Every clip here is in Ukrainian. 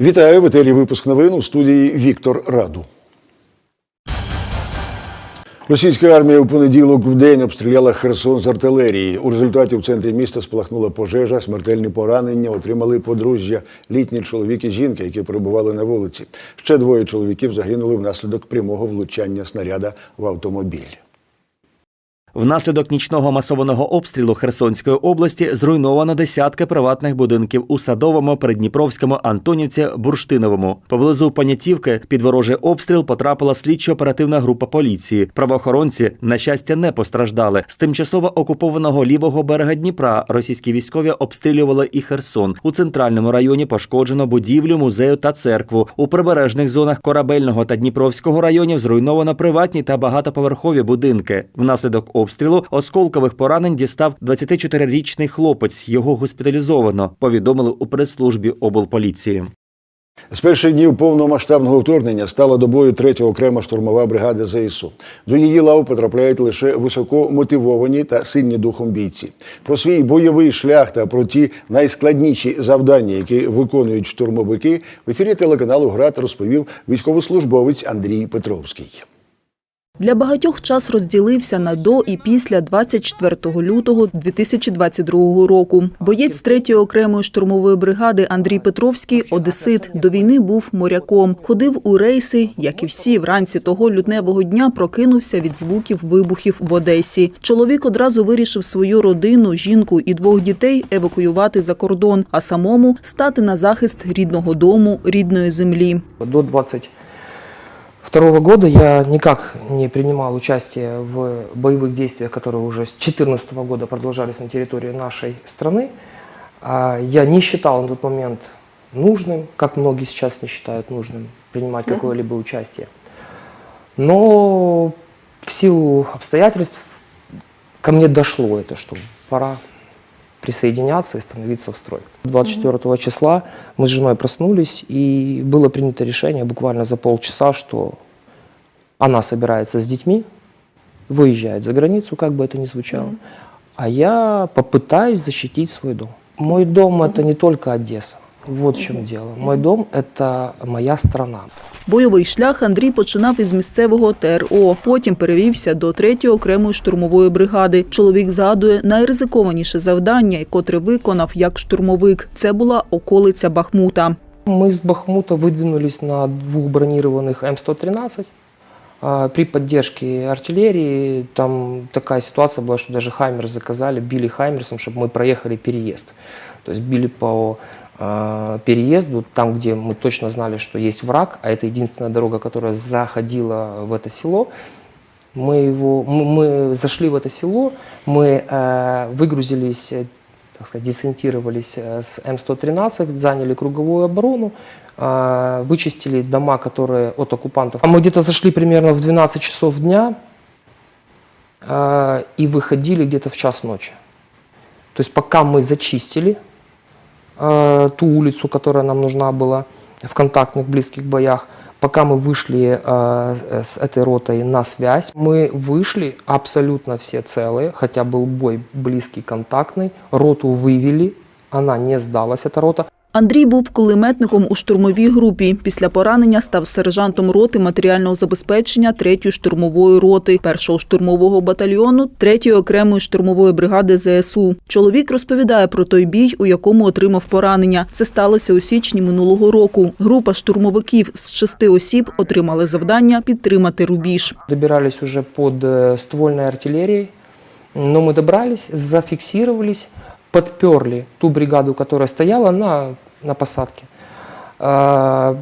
Вітаю в етері випуск новин у студії Віктор Раду. Російська армія у понеділок в день обстріляла Херсон з артилерії. У результаті в центрі міста спалахнула пожежа, смертельні поранення отримали подружжя, літні чоловік і жінка, які перебували на вулиці. Ще двоє чоловіків загинули внаслідок прямого влучання снаряда в автомобіль. Внаслідок нічного масованого обстрілу Херсонської області зруйновано десятки приватних будинків у Садовому, Передніпровському, Антонівці, Бурштиновому. Поблизу Понятівки під ворожий обстріл потрапила слідчо-оперативна група поліції. Правоохоронці, на щастя, не постраждали. З тимчасово окупованого лівого берега Дніпра російські військові обстрілювали і Херсон. У центральному районі пошкоджено будівлю, музею та церкву. У прибережних зонах Корабельного та Дніпровського районів зруйновано приватні та багатоповерхові будинки. Внаслідок обстрілу осколкових поранень дістав 24-річний хлопець. Його госпіталізовано. Повідомили у прес-службі облполіції. З перших днів повномасштабного вторгнення стала добою третя окрема штурмова бригада ЗСУ. До її лав потрапляють лише високо мотивовані та сильні духом бійці. Про свій бойовий шлях та про ті найскладніші завдання, які виконують штурмовики, в ефірі телеканалу ГРАД розповів військовослужбовець Андрій Петровський. Для багатьох час розділився на до і після 24 лютого 2022 року. Боєць 3-ї окремої штурмової бригади Андрій Петровський – одесит. До війни був моряком. Ходив у рейси, як і всі. Вранці того лютневого дня прокинувся від звуків вибухів в Одесі. Чоловік одразу вирішив свою родину, жінку і двох дітей евакуювати за кордон, а самому стати на захист рідного дому, рідної землі. До 22 года я никак не принимал участие в боевых действиях, которые уже с 2014 года продолжались на территории нашей страны. А Я не считал на тот момент нужным, как многие сейчас не считают нужным, принимать какое-либо участие. Но в силу обстоятельств ко мне дошло это, что пора присоединяться и становиться в строй. 24 числа мы с женой проснулись, и было принято решение буквально за полчаса, что она собирается с детьми, выезжает за границу, как бы это ни звучало, а я попытаюсь защитить свой дом. Мой дом это не только Одесса. Вот в чем дело. Мой дом это моя страна. Бойовий шлях Андрій починав із місцевого ТРО. Потім перевівся до 3-ї окремої штурмової бригади. Чоловік згадує найризикованіше завдання, котре виконав як штурмовик. Це була околиця Бахмута. Мы с Бахмута выдвинулись на двух бронированных М113. А, При поддержке артиллерии там такая ситуация была, что даже Хаймер заказали, били Хаймерсом, чтобы мы проехали переезд. То есть били по а, переезду, там, где мы точно знали, что есть враг, а это единственная дорога, которая заходила в это село. Мы, его, мы, мы зашли в это село, мы э, выгрузились, э, так сказать, десантировались э, с М113, заняли круговую оборону, э, вычистили дома, которые от оккупантов. А мы где-то зашли примерно в 12 часов дня э, и выходили где-то в час ночи. То есть пока мы зачистили э, ту улицу, которая нам нужна была в контактных близких боях, пока мы вышли с этой ротой на связь, мы вышли абсолютно все целые, хотя был бой близкий, контактный, роту вывели, она не сдалась, эта рота. Андрій був кулеметником у штурмовій групі. Після поранення став сержантом роти матеріального забезпечення 3-ї штурмової роти, 1-го штурмового батальйону 3-ї окремої штурмової бригади ЗСУ. Чоловік розповідає про той бій, у якому отримав поранення. Це сталося у січні минулого року. Група штурмовиків з шести осіб отримали завдання підтримати рубіж. Добирались уже под э, ствольной артиллерией, но мы добрались, зафиксировались, подперли ту бригаду, которая стояла на, на посадке. А,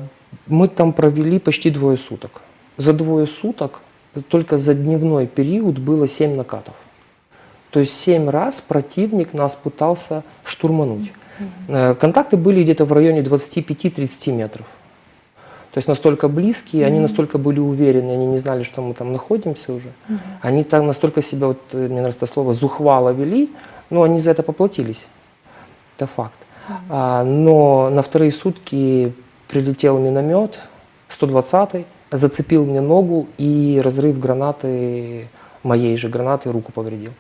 Мы там провели почти двое суток. За двое суток, только за дневной период было 7 накатов. То есть 7 раз противник нас пытался штурмануть. Э, Контакты были где-то в районе 25-30 метров. То есть настолько близкие, они настолько были уверены, они не знали, что мы там находимся уже. Они там настолько себя, вот, э, мне нравится слово, зухвало вели, но они за это поплатились. Это факт. А, но на вторые сутки прилетел миномет 120-й, зацепил мне ногу и разрыв гранаты, моей же гранаты, руку повредил.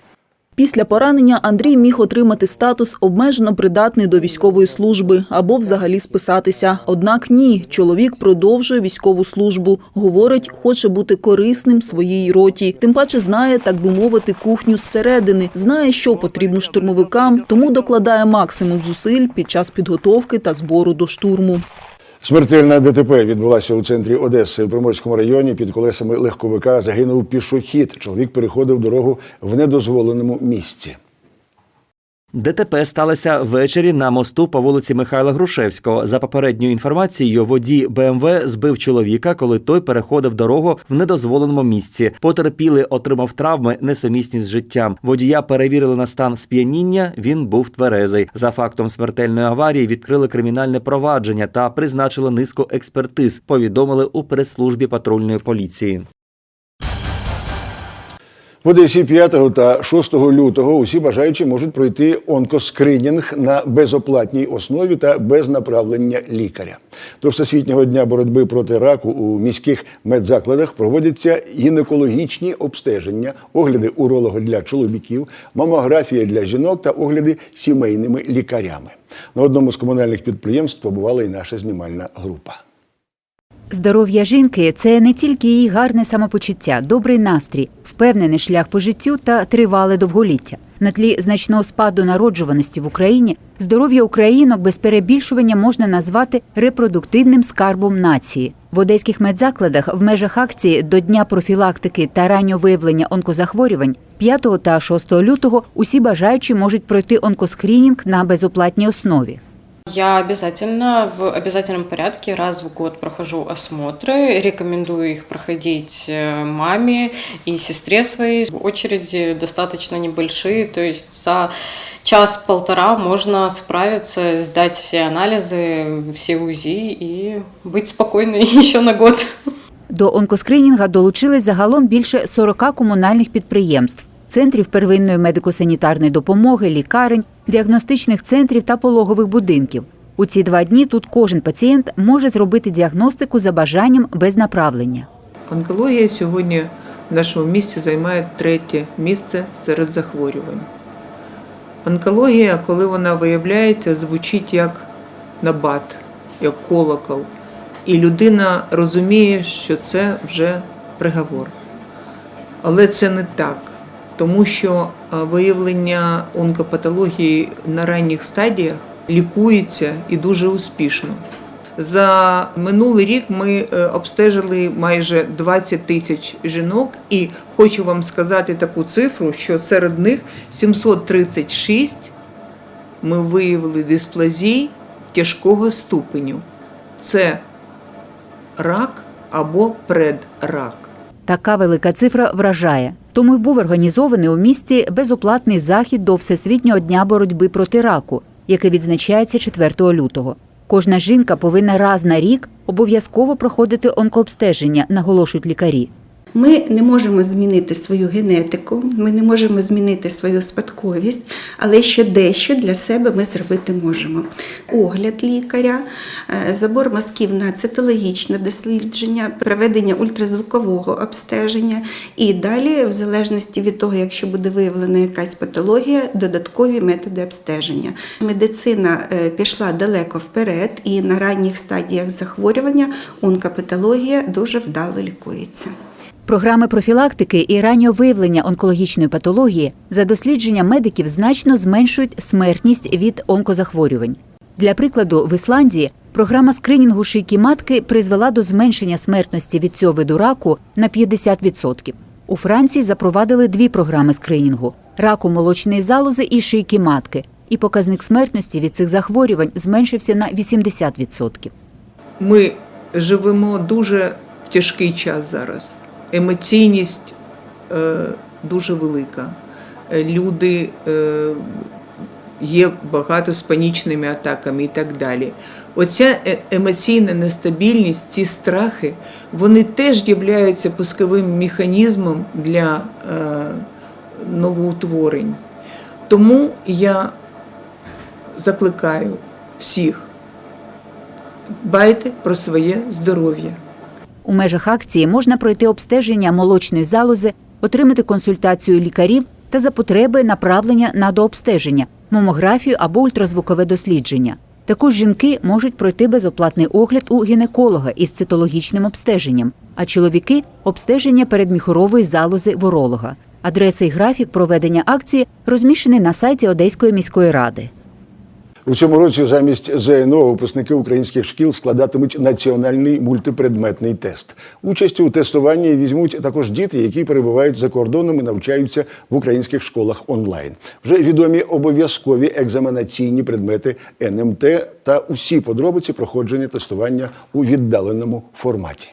Після поранення Андрій міг отримати статус обмежено придатний до військової служби або взагалі списатися. Однак ні, чоловік продовжує військову службу. Говорить, хоче бути корисним своїй роті. Тим паче знає, так би мовити, кухню зсередини, знає, що потрібно штурмовикам, тому докладає максимум зусиль під час підготовки та збору до штурму. Смертельна ДТП відбулася у центрі Одеси в Приморському районі. Під колесами легковика загинув пішохід. Чоловік переходив дорогу в недозволеному місці. ДТП сталося ввечері на мосту по вулиці Михайла Грушевського. За попередньою інформацією, водій БМВ збив чоловіка, коли той переходив дорогу в недозволеному місці. Потерпілий отримав травми, несумісні з життям. Водія перевірили на стан сп'яніння. Він був тверезий. За фактом смертельної аварії відкрили кримінальне провадження та призначили низку експертиз. Повідомили у прес-службі патрульної поліції. В Одесі 5 та 6 лютого усі бажаючі можуть пройти онкоскринінг на безоплатній основі та без направлення лікаря. До Всесвітнього дня боротьби проти раку у міських медзакладах проводяться гінекологічні обстеження, огляди уролога для чоловіків, мамографія для жінок та огляди сімейними лікарями. На одному з комунальних підприємств побувала і наша знімальна група. Здоров'я жінки це не тільки її гарне самопочуття, добрий настрій, впевнений шлях по життю та тривале довголіття. На тлі значного спаду народжуваності в Україні здоров'я українок без перебільшування можна назвати репродуктивним скарбом нації. В одеських медзакладах в межах акції до Дня профілактики та раннього виявлення онкозахворювань 5 та 6 лютого усі бажаючі можуть пройти онкоскринінг на безоплатній основі. Я обязательно в обязательном порядке раз в год прохожу осмотры, рекомендую их проходить э, маме и сестре своей. Очереди достаточно небольшие, то есть за час-полтора можно справиться, сдать все анализы, все УЗИ и быть спокойной еще на год. До онкоскринінга долучились загалом більше 40 комунальних підприємств, центрів первинної медико-санітарної допомоги, лікарень, діагностичних центрів та пологових будинків. У ці два дні тут кожен пацієнт може зробити діагностику за бажанням без направлення. Онкологія сьогодні в нашому місті займає третє місце серед захворювань. Онкологія, коли вона виявляється, звучить як набат, як колокол. І людина розуміє, що це вже приговор. Але це не так, тому що виявлення онкопатології на ранніх стадіях лікується і дуже успішно. За минулий рік ми е, обстежили майже 20 тисяч жінок, і хочу вам сказати таку цифру, що серед них 736 ми виявили дисплазій тяжкого ступеню. Це рак або предрак. Така велика цифра вражає. Тому й був організований у місті безоплатний захід до Всесвітнього дня боротьби проти раку, який відзначається 4 лютого. Кожна жінка повинна раз на рік обов'язково проходити онкообстеження, наголошують лікарі. Ми не можемо змінити свою генетику, ми не можемо змінити свою спадковість, але що дещо для себе ми зробити можемо. Огляд лікаря, е, забор мазків на цитологічне дослідження, проведення ультразвукового обстеження і далі, в залежності від того, якщо буде виявлена якась патологія, додаткові методи обстеження. Медицина е, пішла далеко вперед, і на ранніх стадіях захворювання онкопатологія дуже вдало лікується. Програми профілактики і раннього виявлення онкологічної патології за дослідженням медиків значно зменшують смертність від онкозахворювань. Для прикладу, в Ісландії програма скринінгу шийки матки призвела до зменшення смертності від цього виду раку на 50%. У Франції запровадили дві програми скринінгу раку молочної залози і шийки матки. І показник смертності від цих захворювань зменшився на 80%. Ми живемо дуже в тяжкий час зараз. Емоційність е, дуже велика. Е, Люди е, є багато з панічними атаками і так далі. Оця емоційна нестабільність, ці страхи, вони теж являються пусковим механізмом для новоутворень. Тому я закликаю всіх дбайте про своє здоров'я. У межах акції можна пройти обстеження молочної залози, отримати консультацію лікарів та за потреби направлення на дообстеження, мамографію або ультразвукове дослідження. Також жінки можуть пройти безоплатний огляд у гінеколога із цитологічним обстеженням, а чоловіки обстеження передміхорової залози в уролога. Адреса і графік проведення акції розміщений на сайті Одеської міської ради. У цьому році замість ЗНО випускники українських шкіл складатимуть національний мультипредметний тест. Участь у тестуванні візьмуть також діти, які перебувають за кордоном і навчаються в українських школах онлайн. Вже відомі обов'язкові екзаменаційні предмети НМТ та усі подробиці проходження тестування у віддаленому форматі.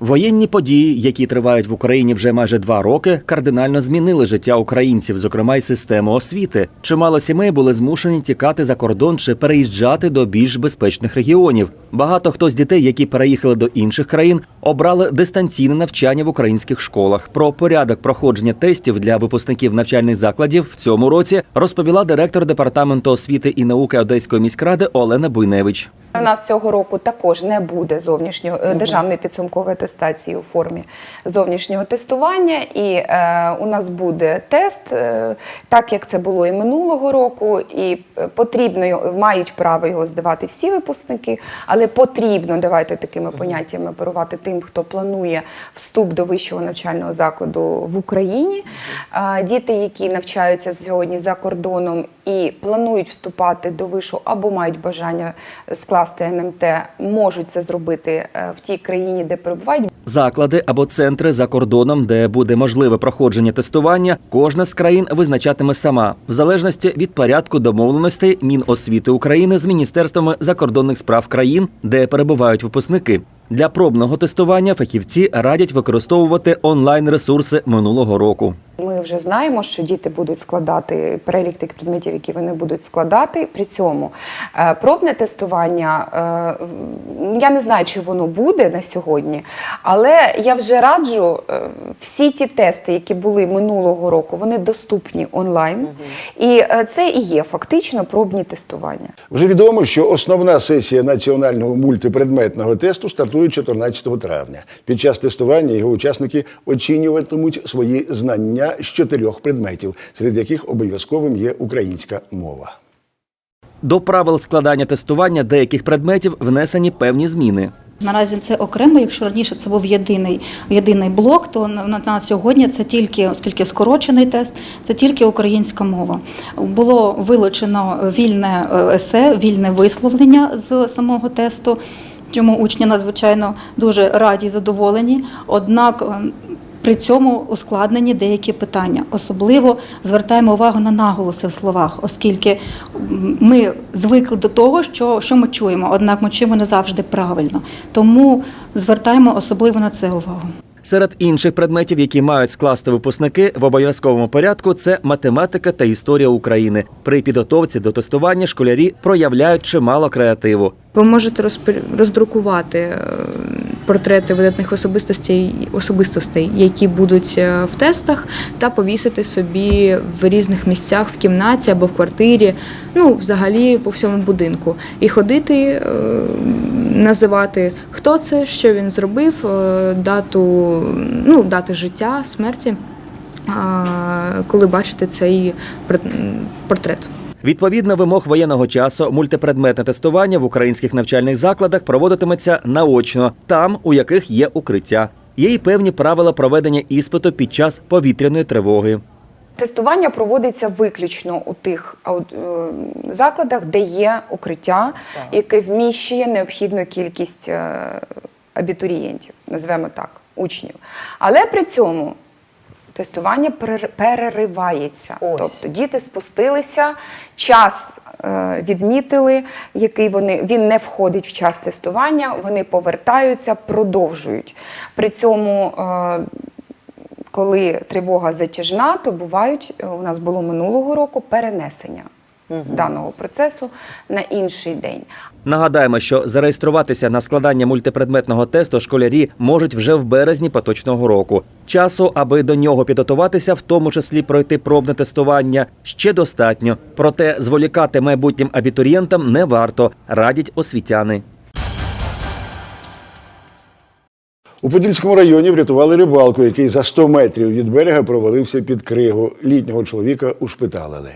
Воєнні події, які тривають в Україні вже майже два роки, кардинально змінили життя українців, зокрема й систему освіти. Чимало сімей були змушені тікати за кордон чи переїжджати до більш безпечних регіонів. Багато хто з дітей, які переїхали до інших країн, обрали дистанційне навчання в українських школах. Про порядок проходження тестів для випускників навчальних закладів в цьому році розповіла директор департаменту освіти і науки Одеської міськради Олена Буйневич. У нас цього року також не буде зовнішнього е, державної підсумкової атестації у формі зовнішнього тестування, і е, у нас буде тест, е, так як це було і минулого року, і е, потрібно мають право його здавати всі випускники, але потрібно давайте такими поняттями оперувати тим, хто планує вступ до вищого навчального закладу в Україні. Е, Діти, які навчаються сьогодні за кордоном і планують вступати до вишу або мають бажання скласти НМТ, можуть це зробити е, в тій країні, де перебувають. Заклади або центри за кордоном, де буде можливе проходження тестування, кожна з країн визначатиме сама, в залежності від порядку домовленостей Міносвіти України з міністерствами закордонних справ країн, де перебувають випускники. Для пробного тестування фахівці радять використовувати онлайн ресурси минулого року. Ми вже знаємо, що діти будуть складати перелік тих предметів, які вони будуть складати. При цьому е, пробне тестування, е, я не знаю, чи воно буде на сьогодні, але я вже раджу е, всі ті тести, які були минулого року, вони доступні онлайн. І це і є фактично пробні тестування. Вже відомо, що основна сесія національного мультипредметного тесту стартує 14 травня. Під час тестування його учасники оцінюватимуть свої знання з чотирьох предметів, серед яких обов'язковим є українська мова. До правил складання тестування деяких предметів внесені певні зміни. Наразі це окремо. Якщо раніше це був єдиний єдиний блок, то на, на, на сьогодні це тільки, оскільки скорочений тест, це тільки українська мова. Було вилучено вільне е, есе, вільне висловлення з самого тесту. Чому учні надзвичайно дуже раді і задоволені. Однак е, при цьому ускладнені деякі питання. Особливо звертаємо увагу на наголоси в словах, оскільки ми звикли до того, що, що ми чуємо, однак ми чуємо не завжди правильно. Тому звертаємо особливо на це увагу. Серед інших предметів, які мають скласти випускники в обов'язковому порядку, це математика та історія України. При підготовці до тестування школярі проявляють чимало креативу. Ви можете роздрукувати е, портрети видатних особистостей, особистостей, які будуть е, в тестах, та повісити собі в різних місцях в кімнаті або в квартирі, ну взагалі по всьому будинку. І ходити, е, називати, хто це, що він зробив, е, дату, ну, дати життя, смерті, коли бачите цей портрет. Відповідно вимог воєнного часу, мультипредметне тестування в українських навчальних закладах проводитиметься наочно, там, у яких є укриття. Є й певні правила проведення іспиту під час повітряної тривоги. Тестування проводиться виключно у тих е, закладах, де є укриття, яке вміщує необхідну кількість е, абітурієнтів, назвемо так, учнів. Але при цьому тестування перер- переривається. Тобто діти спустилися, час е, відмітили, який вони він не входить в час тестування. Вони повертаються, продовжують. При цьому. Коли тривога затяжна, то бувають е, у нас було минулого року перенесення даного процесу на інший день. Нагадаємо, що зареєструватися на складання мультипредметного тесту школярі можуть вже в березні поточного року. Часу, аби до нього підготуватися, в тому числі пройти пробне тестування, ще достатньо. Проте зволікати майбутнім абітурієнтам не варто, радять освітяни. У Подільському районі врятували рибалку, який за 100 метрів від берега провалився під кригу. Літнього чоловіка ушпиталили.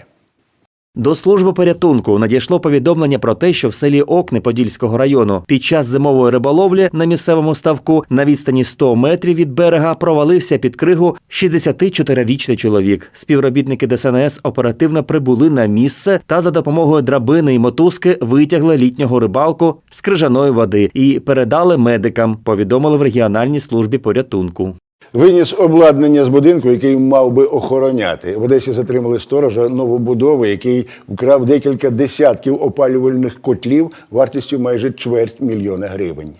До служби порятунку надійшло повідомлення про те, що в селі Окни Подільського району під час зимової риболовлі на місцевому ставку на відстані 100 метрів від берега провалився під кригу 64-річний чоловік. Співробітники ДСНС оперативно прибули на місце та за допомогою драбини і мотузки витягли літнього рибалку з крижаної води і передали медикам. Повідомили в регіональній службі порятунку. Виніс обладнання з будинку, який мав би охороняти. В Одесі затримали сторожа новобудови, який вкрав декілька десятків опалювальних котлів вартістю майже чверть мільйона гривень.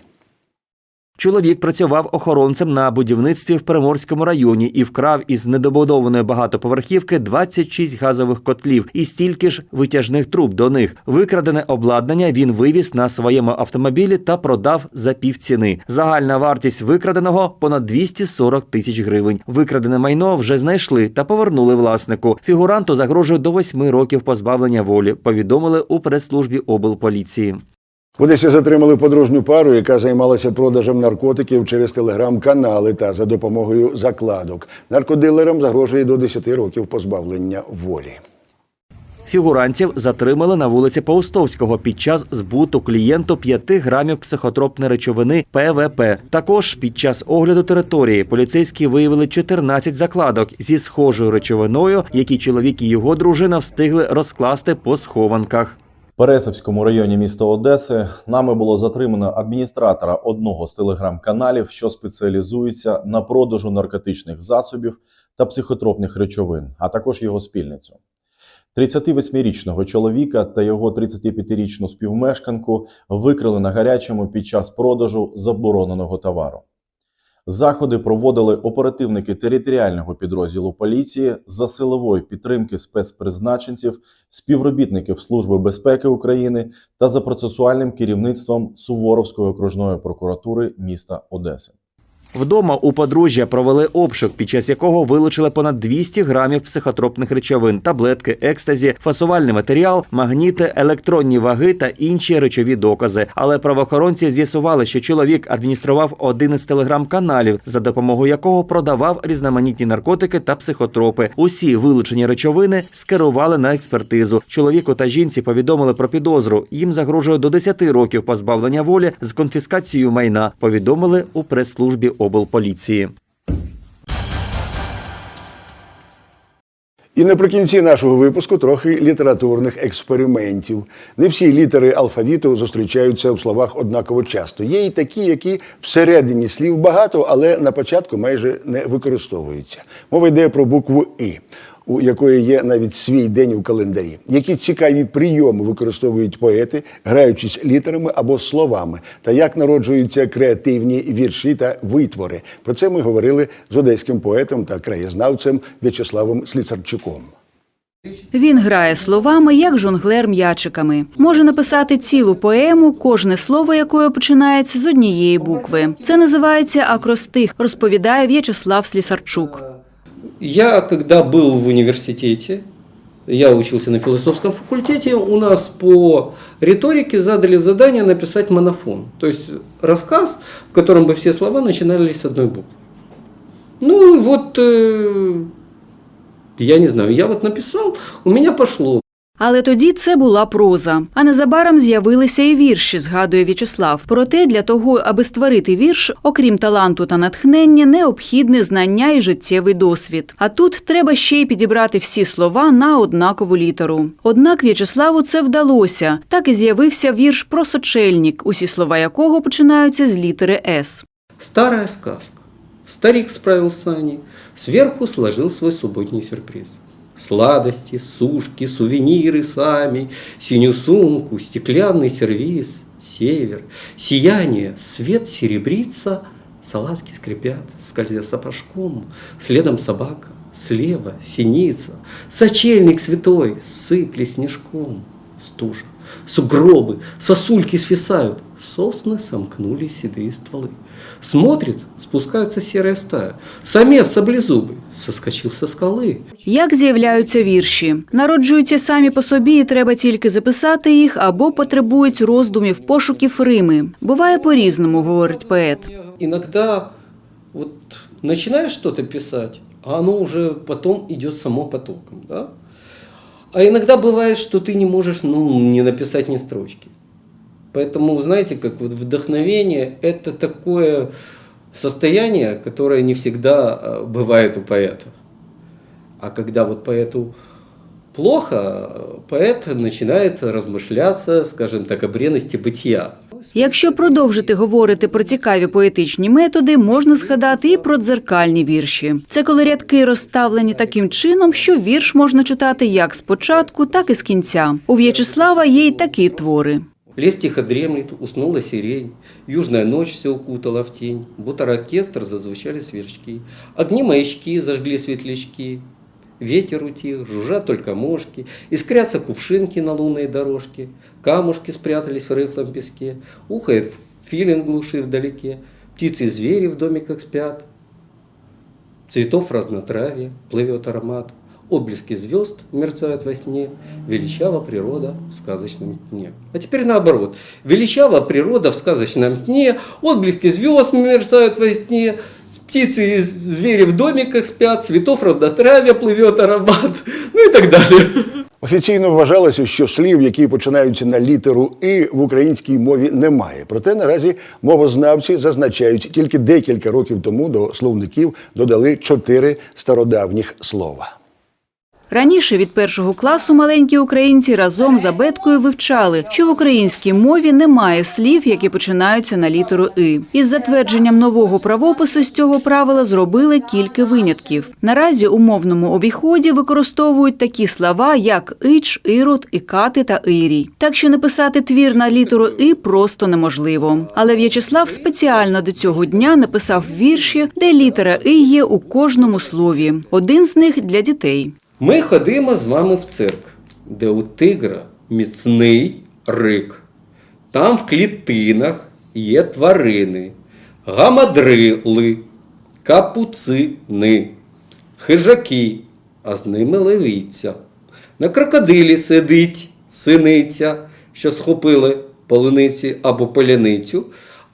Чоловік працював охоронцем на будівництві в Приморському районі і вкрав із недобудованої багатоповерхівки 26 газових котлів і стільки ж витяжних труб до них. Викрадене обладнання він вивіз на своєму автомобілі та продав за півціни. Загальна вартість викраденого понад 240 тисяч гривень. Викрадене майно вже знайшли та повернули власнику. Фігуранту загрожує до 8 років позбавлення волі. Повідомили у прес-службі облполіції. Одесі затримали подружню пару, яка займалася продажем наркотиків через телеграм-канали та за допомогою закладок. Наркодилерам загрожує до 10 років позбавлення волі. Фігурантів затримали на вулиці Паустовського під час збуту клієнту 5 грамів психотропної речовини ПВП. Також під час огляду території поліцейські виявили 14 закладок зі схожою речовиною, які чоловік і його дружина встигли розкласти по схованках. Пересипському районі міста Одеси нами було затримано адміністратора одного з телеграм-каналів, що спеціалізується на продажу наркотичних засобів та психотропних речовин, а також його спільницю. 38-річного чоловіка та його 35-річну співмешканку викрили на гарячому під час продажу забороненого товару. Заходи проводили оперативники територіального підрозділу поліції за силової підтримки спецпризначенців, співробітників Служби безпеки України та за процесуальним керівництвом Суворовської окружної прокуратури міста Одеси. Вдома у подружжя провели обшук, під час якого вилучили понад 200 грамів психотропних речовин, таблетки, екстазі, фасувальний матеріал, магніти, електронні ваги та інші речові докази. Але правоохоронці з'ясували, що чоловік адміністрував один із телеграм-каналів, за допомогою якого продавав різноманітні наркотики та психотропи. Усі вилучені речовини скерували на експертизу. Чоловіку та жінці повідомили про підозру. Їм загрожує до 10 років позбавлення волі з конфіскацією майна. Повідомили у прес-службі облполіції. І наприкінці нашого випуску трохи літературних експериментів. Не всі літери алфавіту зустрічаються в словах однаково часто. Є і такі, які всередині слів багато, але на початку майже не використовуються. Мова йде про букву І, у якої є навіть свій день у календарі. Які цікаві прийоми використовують поети, граючись літерами або словами, та як народжуються креативні вірші та витвори. Про це ми говорили з одеським поетом та краєзнавцем В'ячеславом Сліцарчуком. Він грає словами, як жонглер м'ячиками. Може написати цілу поему, кожне слово якої починається з однієї букви. Це називається акростих, розповідає В'ячеслав Слісарчук. Я, когда был в университете, я учился на философском факультете, у нас по риторике задали задание написать монофон. То есть рассказ, в котором бы все слова начинались с одной буквы. Ну вот, э, я не знаю, я вот написал, у меня пошло. Але тоді це була проза. А незабаром з'явилися і вірші, згадує В'ячеслав. Проте для того, аби створити вірш, окрім таланту та натхнення, необхідне знання і життєвий досвід. А тут треба ще й підібрати всі слова на однакову літеру. Однак В'ячеславу це вдалося. Так і з'явився вірш про сочельник, усі слова якого починаються з літери С. Старая сказка. Старик справил сани, сверху сложил свой субботний сюрприз. Сладости, сушки, сувениры сами, синюю сумку, стеклянный сервиз, север, сияние, свет серебрится, салазки скрипят, скользя сапожком, следом собака, слева синица, сочельник святой, сыпли снежком, стужа, сугробы, сосульки свисают, сосны сомкнули седые стволы. Смотрит, спускается серая стая. Самец саблезубый соскочил со скалы. Як з'являються вірші? Народжуються самі по собі, і треба тільки записати їх або потребують роздумів, пошуків Рими. Буває по-різному, говорить поет. Иногда вот начинаешь что-то писать, а оно уже потом идет само потоком, да? А иногда бывает, что ты не можешь, ну, не написать ни строчки. Поэтому, знаете, как вот вдохновение – это такое состояние, которое не всегда э, бывает у поэта. А когда вот поэту плохо, э, поэт начинает размышляться, скажем так, о бренности бытия. Якщо продовжити говорити про цікаві поетичні методи, можна згадати і про дзеркальні вірші. Це коли рядки розставлені таким чином, що вірш можна читати як з початку, так і з кінця. У В'ячеслава є й такі твори. Лес тихо дремлет, уснула сирень, Южная ночь все укутала в тень, Будто оркестр зазвучали сверчки, Огни маячки зажгли светлячки, Ветер утих, жужжат только мошки, Искрятся кувшинки на лунной дорожке, Камушки спрятались в рыхлом песке, Ухает филин глуши вдалеке, Птицы и звери в домиках спят, Цветов разнотравье, плывет аромат, Отблески звезд мерцают во сне, величава природа в сказочном дне. А теперь наоборот. Величава природа в сказочном дне, отблески звезд мерцают во сне, птицы и звери в домиках спят, цветов разнотравья плывет аромат, ну и так далее. Офіційно вважалося, що слів, які починаються на літеру «и» в українській мові немає. Проте наразі мовознавці зазначають, тільки декілька років тому до словників додали чотири стародавніх слова. Раніше від першого класу маленькі українці разом з абеткою вивчали, що в українській мові немає слів, які починаються на літеру «и». Із затвердженням нового правопису з цього правила зробили кілька винятків. Наразі у мовному обіході використовують такі слова, як ич, ірод, ікати та ірій. Так що написати твір на літеру «и» просто неможливо. Але В'ячеслав спеціально до цього дня написав вірші, де літера «и» є у кожному слові. Один з них для дітей. Ми ходимо з вами в цирк, де у тигра міцний рик. Там в клітинах є тварини, гамадрили, капуцини, хижаки, а з ними левиця. На крокодилі сидить синиця, що схопили полуниці або поляницю,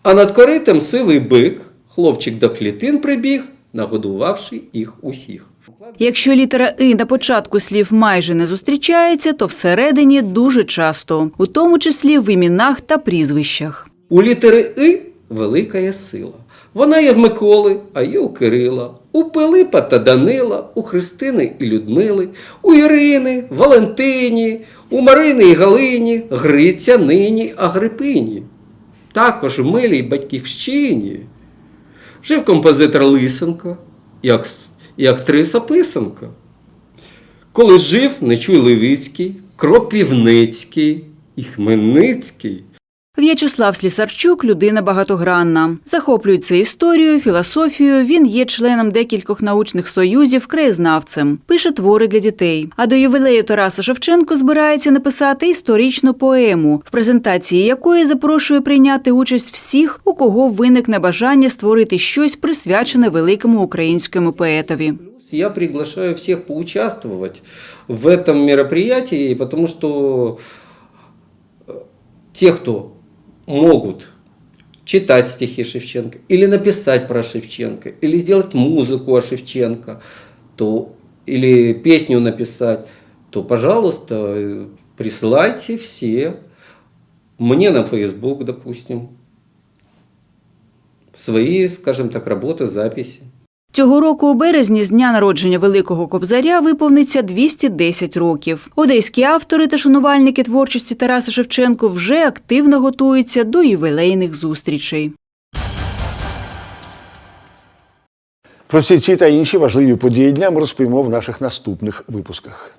а над коритом сивий бик, хлопчик до клітин прибіг, нагодувавши їх усіх. Якщо літера «и» на початку слів майже не зустрічається, то всередині дуже часто, у тому числі в імінах та прізвищах. У літери И велика є сила. Вона є в Миколи, а є у Кирила, у Пилипа та Данила, у Христини і Людмили, у Ірини, Валентині, у Марини і Галині, Гриця, Нині, Агрипині. Також в милій батьківщині жив композитор Лисенко, як, і актриса Писанка. Коли жив Нечуй Левицький, Кропівницький і Хмельницький. В'ячеслав Слісарчук – людина багатогранна. Захоплюється історією, філософією, він є членом декількох научних союзів, краєзнавцем, пише твори для дітей. А до ювілею Тараса Шевченко збирається написати історичну поему, в презентації якої запрошує прийняти участь всіх, у кого виникне бажання створити щось присвячене великому українському поетові. Я приглашаю всех поучаствовать в этом мероприятии, потому что э, те, кто могут читать стихи Шевченко, или написать про Шевченко, или сделать музыку о Шевченко, то, или песню написать, то, пожалуйста, присылайте все мне на Facebook, допустим, свои, скажем так, работы, записи. Цього року у березні з дня народження Великого Кобзаря виповниться 210 років. Одеські автори та шанувальники творчості Тараса Шевченко вже активно готуються до ювілейних зустрічей. Про всі ці та інші важливі події дня ми розповімо в наших наступних випусках.